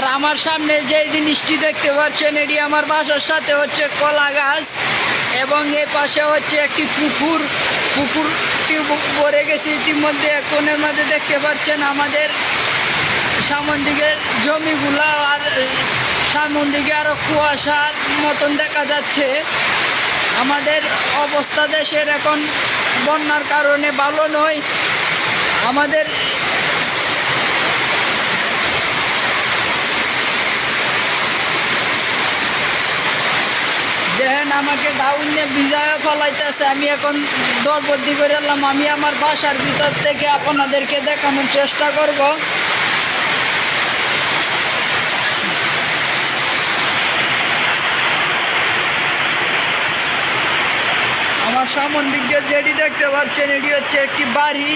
আর আমার সামনে যে জিনিসটি দেখতে পাচ্ছেন, এটি আমার বাসার সাথে হচ্ছে কলা গাছ এবং এই পাশে হচ্ছে একটি পুকুর। পুকুরটি পড়ে গেছে ইতিমধ্যে। কোণের মধ্যে দেখতে পাচ্ছেন আমাদের সামন জমিগুলো আর সামন দিকে আরও কুয়াশার মতন দেখা যাচ্ছে। আমাদের অবস্থা দেশের এখন বন্যার কারণে ভালো নয়। আমাদের আমাকে ডাউনে ভিজায় ফলাইতেছে, আমি এখন দরবন্দি করে এলাম। আমি আমার বাসার ভিতর থেকে আপনাদেরকে দেখানোর চেষ্টা করব। আমার সামন দিক যেটি দেখতে পাচ্ছেন, এটি হচ্ছে একটি বাড়ি।